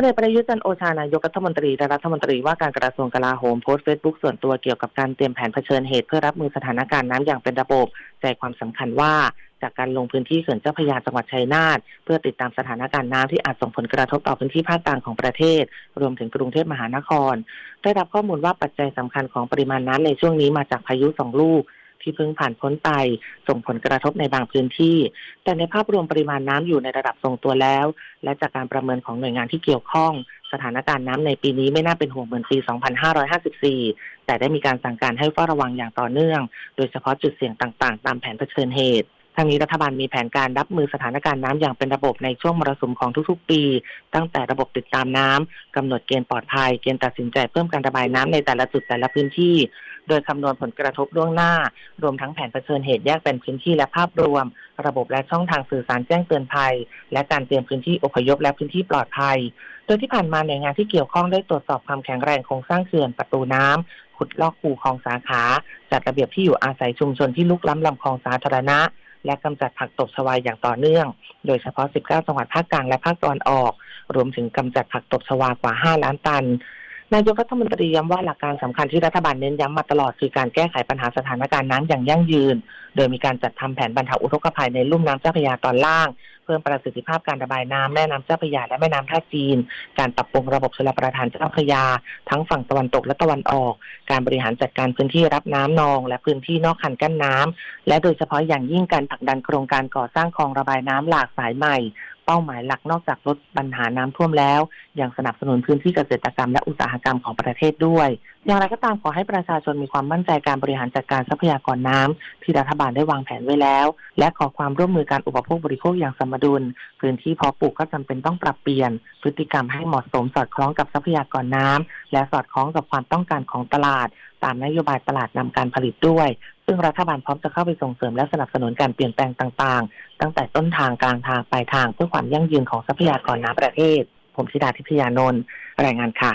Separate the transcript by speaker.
Speaker 1: ลเอกประยุทธ์จันโอชานายกรัฐมนตรีและรัฐมนตรีว่าการกระทรวงกลาโหมโพสต์เฟซบุ๊กส่วนตัวเกี่ยวกับการเตรียมแผนเผชิญเหตุเพื่อรับมือสถานการณ์น้ำอย่างเป็นระบบ ใจความสำคัญว่าจากการลงพื้นที่เขื่อนเจ้าพระยาจังหวัดชัยนาทเพื่อติดตามสถานการณ์น้ำที่อาจส่งผลกระทบต่อพื้นที่ภาคกลางของประเทศ รวมถึงกรุงเทพมหานคร ได้รับข้อมูลว่าปัจจัยสำคัญของปริมาณน้ำในช่วงนี้มาจากพายุสองลูก ที่เพิ่งผ่านพ้นไป ส่งผลกระทบในบางพื้นที่ แต่ในภาพรวมปริมาณน้ำอยู่ในระดับทรงตัวแล้ว และจากการประเมินของหน่วยงานที่เกี่ยวข้อง สถานการณ์น้ำในปีนี้ไม่น่าเป็นห่วงเหมือนปี 2554 แต่ได้มีการสั่งการให้เฝ้าระวังอย่างต่อเนื่อง โดยเฉพาะจุดเสี่ยงต่างๆ ตามแผนเผชิญเหตุ ทางนี้รัฐบาลมีแผนการรับมือสถานการณ์น้ำอย่างเป็นระบบในช่วงมรสุมของทุกๆ ปี ตั้งแต่ระบบติดตามน้ำกำหนดเกณฑ์ปลอดภัย เกณฑ์ตัดสินใจเพิ่มการระบายน้ำในแต่ละจุดแต่ละพื้นที่ โดยคำนวณผลกระทบล่วงหน้า รวมทั้งแผนเผชิญเหตุแยกเป็นพื้นที่และภาพรวม ระบบและช่องทางสื่อสารแจ้งเตือนภัย และการเตรียมพื้นที่อพยพและพื้นที่ปลอดภัย โดยที่ผ่านมาหน่วยงานที่เกี่ยวข้องได้ตรวจสอบความแข็งแรงโครงสร้างเขื่อนประตูน้ำขุดลอกคูคลองสาขา จัดระเบียบที่อยู่อาศัยชุมชนที่ลุกล้ำลำคลองสาธารณะ และกำจัดผักตบชวาอย่างต่อเนื่อง โดยเฉพาะ 19 จังหวัดภาคกลางและภาคตะวันออก รวมถึงกำจัดผักตบชวากว่า 5 ล้านตันนายกรัฐมนตรีย้ำว่าหลักการสำคัญที่รัฐบาลเน้นย้ำมาตลอดคือการแก้ไขปัญหาสถานการณ์น้ำอย่างยั่งยืน โดยมีการจัดทำแผนบรรเทาอุทกภัยในลุ่มน้ำเจ้าพระยาตอนล่าง เพิ่มประสิทธิภาพการระบายน้ำแม่น้ำเจ้าพระยาและแม่น้ำท่าจีน การปรับปรุงระบบชลประทานเจ้าพระยา ทั้งฝั่งตะวันตกและตะวันออก การบริหารจัดการพื้นที่รับน้ำนอง และพื้นที่นอกคันกั้นน้ำและโดยเฉพาะอย่างยิ่งการผลักดันโครงการก่อสร้างคลองระบายน้ำหลากสายใหม่ เป้าหมายหลักนอกจากลดปัญหาน้ำท่วมแล้วยังสนับสนุนพื้นที่เกษตรกรรมและอุตสาหกรรมของประเทศด้วย อย่างไรก็ตามขอให้ประชาชนมีความมั่นใจการบริหารจัดการทรัพยากรน้ำที่รัฐบาลได้วางแผนไว้แล้ว และขอความร่วมมือการอุปโภคบริโภคอย่างสมดุล พื้นที่พอปลูกก็จำเป็นต้องปรับเปลี่ยน พฤติกรรมให้เหมาะสมสอดคล้องกับทรัพยากรน้ำและสอดคล้องกับความต้องการของตลาด ตามนโยบายตลาดนำการผลิตด้วย ซึ่งรัฐบาลพร้อมจะเข้าไปส่งเสริมและสนับสนุนการเปลี่ยนแปลงต่างๆ ตั้งแต่ต้นทางกลางทางปลายทางเพื่อความยั่งยืนของทรัพยากรน้ำประเทศ ผมชิดาทิพยานนท์รายงานค่ะ